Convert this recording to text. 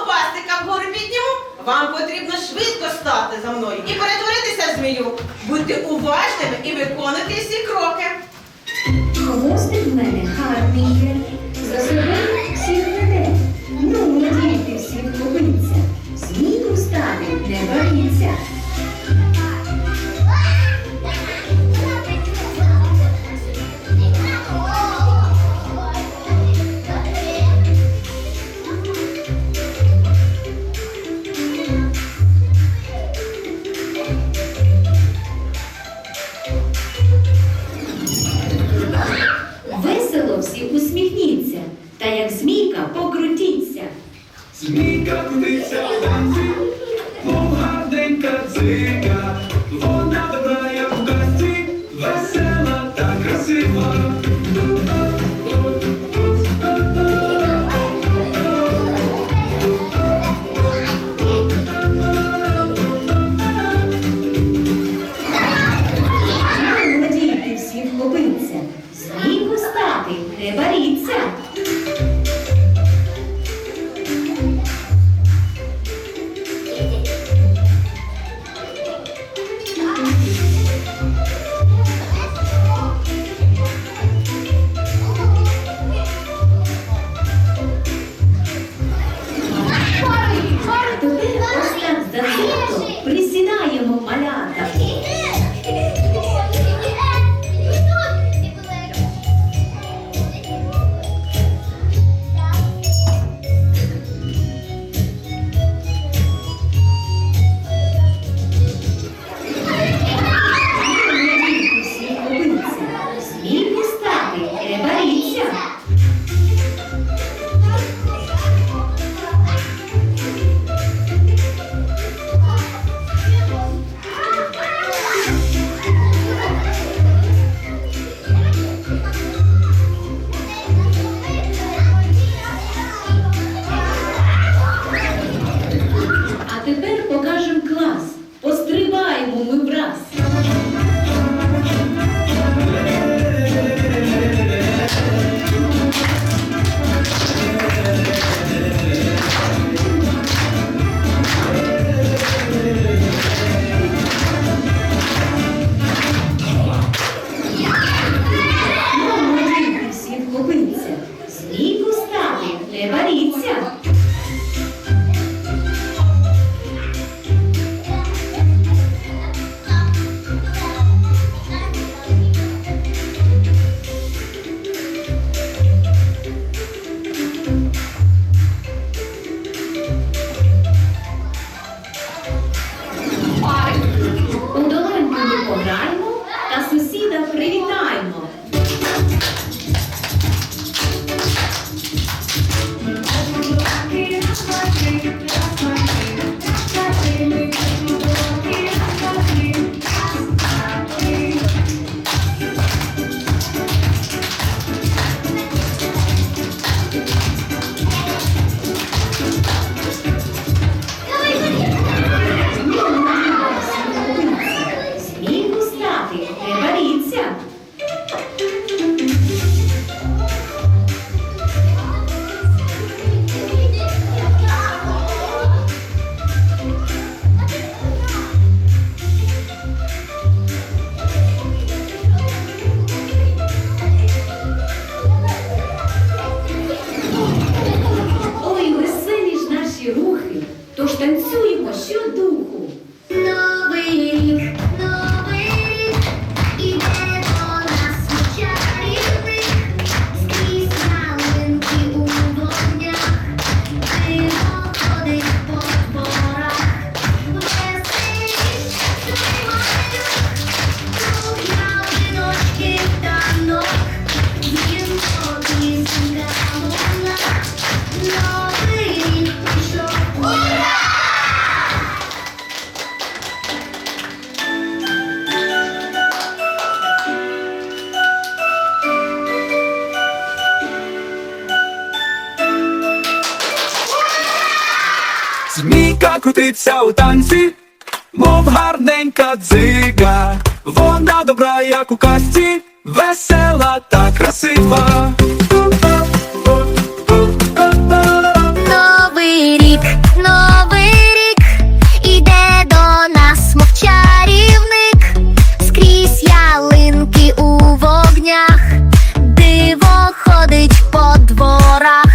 ковбасика вгору підніму, вам потрібно швидко стати за мною і перетворитися в змію. Будьте уважними і виконуйте всі кроки. Хвостик в мене гарний. Змійка, в танці, мов гарненька цика, вона добра, як в казці, весела та красива. Надійте всіх хлопинця, змійку стати, не боріться. крутиться у танці, мов гарненька дзига, вона добра, як у касті, весела та красива. Новий рік, новий рік, іде до нас, мов чарівник, скрізь ялинки у вогнях, диво ходить по дворах.